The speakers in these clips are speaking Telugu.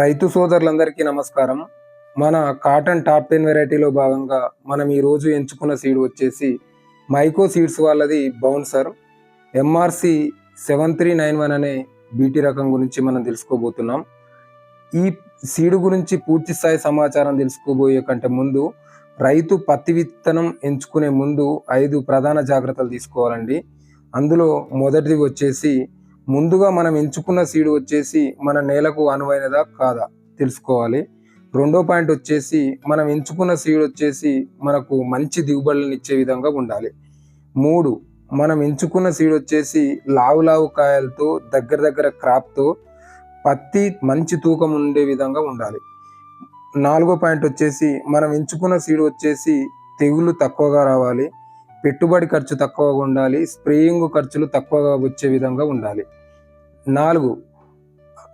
రైతు సోదరులందరికీ నమస్కారం. మన కాటన్ టాప్ టెన్ వెరైటీలో భాగంగా మనం ఈరోజు ఎంచుకున్న సీడ్ వచ్చేసి మైకో సీడ్స్ వాళ్ళది bouncer M R C seven three nine one అనే బీటీ రకం గురించి మనం తెలుసుకోబోతున్నాం. ఈ సీడ్ గురించి పూర్తి స్థాయి సమాచారం తెలుసుకోబోయే కంటే ముందు రైతు పత్తి విత్తనం ఎంచుకునే ముందు ఐదు ప్రధాన జాగ్రత్తలు తీసుకోవాలండి. అందులో మొదటిది వచ్చేసి ముందుగా మనం ఎంచుకున్న సీడ్ వచ్చేసి మన నేలకు అనువైనదా కాదా తెలుసుకోవాలి. రెండో పాయింట్ వచ్చేసి మనం ఎంచుకున్న సీడ్ వచ్చేసి మనకు మంచి దిగుబడులను ఇచ్చే విధంగా ఉండాలి. మూడు మనం ఎంచుకున్న సీడ్ వచ్చేసి లావు లావు కాయలతో దగ్గర దగ్గర క్రాప్తో పత్తి మంచి తూకం ఉండే విధంగా ఉండాలి. నాలుగో పాయింట్ వచ్చేసి మనం ఎంచుకున్న సీడ్ వచ్చేసి తెగులు తక్కువగా రావాలి. పెట్టుబడి ఖర్చు తక్కువగా ఉండాలి స్ప్రేయింగ్ ఖర్చులు తక్కువగా వచ్చే విధంగా ఉండాలి. నాలుగు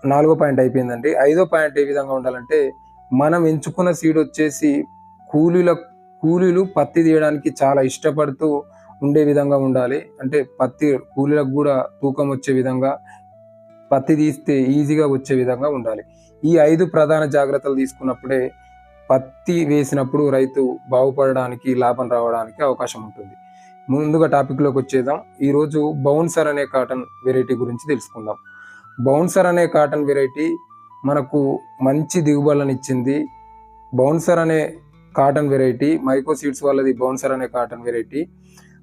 నాలుగో పాయింట్ అయిపోయిందండి. ఐదో పాయింట్ ఏ విధంగా ఉండాలంటే మనం ఎంచుకున్న సీడ్ వచ్చేసి కూలీల కూలీలు పత్తి తీయడానికి చాలా ఇష్టపడుతూ ఉండే విధంగా ఉండాలి. అంటే పత్తి కూలీలకు కూడా తూకం వచ్చే విధంగా పత్తి తీస్తే ఈజీగా వచ్చే విధంగా ఉండాలి. ఈ ఐదు ప్రధాన జాగ్రత్తలు తీసుకున్నప్పుడే పత్తి వేసినప్పుడు రైతు బాగుపడడానికి లాభం రావడానికి అవకాశం ఉంటుంది. ముందుగా టాపిక్లోకి వచ్చేద్దాం. ఈరోజు బౌన్సర్ అనే కాటన్ వెరైటీ గురించి తెలుసుకుందాం. బౌన్సర్ అనే కాటన్ వెరైటీ మనకు మంచి దిగుబడులను ఇచ్చింది. బౌన్సర్ అనే కాటన్ వెరైటీ మైకో సీడ్స్ వాళ్ళది బౌన్సర్ అనే కాటన్ వెరైటీ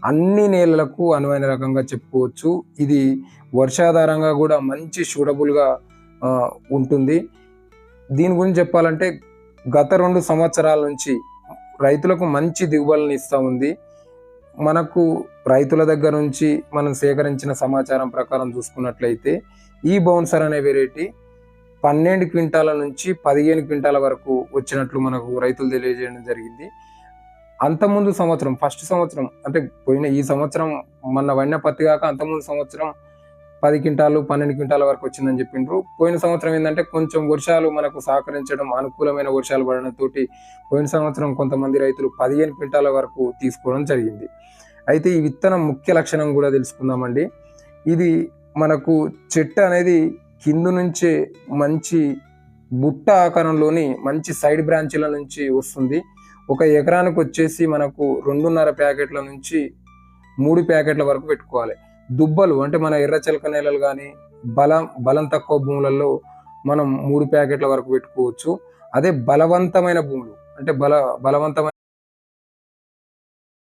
అన్ని నేలలకు అనువైన రకంగా చెప్పుకోవచ్చు. ఇది వర్షాధారంగా కూడా మంచి సూటబుల్గా ఉంటుంది. దీని గురించి చెప్పాలంటే గత రెండు సంవత్సరాల నుంచి రైతులకు మంచి దిగుబడులను ఇస్తూ ఉంది. మనకు రైతుల దగ్గర నుంచి మనం సేకరించిన సమాచారం ప్రకారం చూసుకున్నట్లయితే ఈ బౌన్సర్ అనే వెరైటీ పన్నెండు క్వింటాల నుంచి పదిహేను క్వింటాల వరకు వచ్చినట్లు మనకు రైతులు తెలియజేయడం జరిగింది. అంతకుముందు సంవత్సరం ఫస్ట్ సంవత్సరం అంటే పోయిన ఈ సంవత్సరం మొన్న వన్య పత్తి కాక అంతకుముందు సంవత్సరం పది క్వింటాలు పన్నెండు క్వింటాల వరకు వచ్చిందని చెప్పిండ్రు. పోయిన సంవత్సరం ఏంటంటే కొంచెం వర్షాలు మనకు సహకరించడం అనుకూలమైన వర్షాలు పడడంతో పోయిన సంవత్సరం కొంతమంది రైతులు పదిహేను క్వింటాల వరకు తీసుకోవడం జరిగింది. అయితే ఈ విత్తనం ముఖ్య లక్షణం కూడా తెలుసుకుందామండి. ఇది మనకు చెట్టు అనేది కింద నుంచే మంచి బుట్ట ఆకారంలోని మంచి సైడ్ బ్రాంచీల నుంచి వస్తుంది. ఒక ఎకరానికి వచ్చేసి మనకు రెండున్నర ప్యాకెట్ల నుంచి మూడు ప్యాకెట్ల వరకు పెట్టుకోవాలి. దుబ్బలు అంటే మన ఎర్ర చిలక నేలలు కానీ బలం బలం తక్కువ భూములలో మనం మూడు ప్యాకెట్ల వరకు పెట్టుకోవచ్చు. అదే బలవంతమైన భూములు అంటే బల బలవంతమైన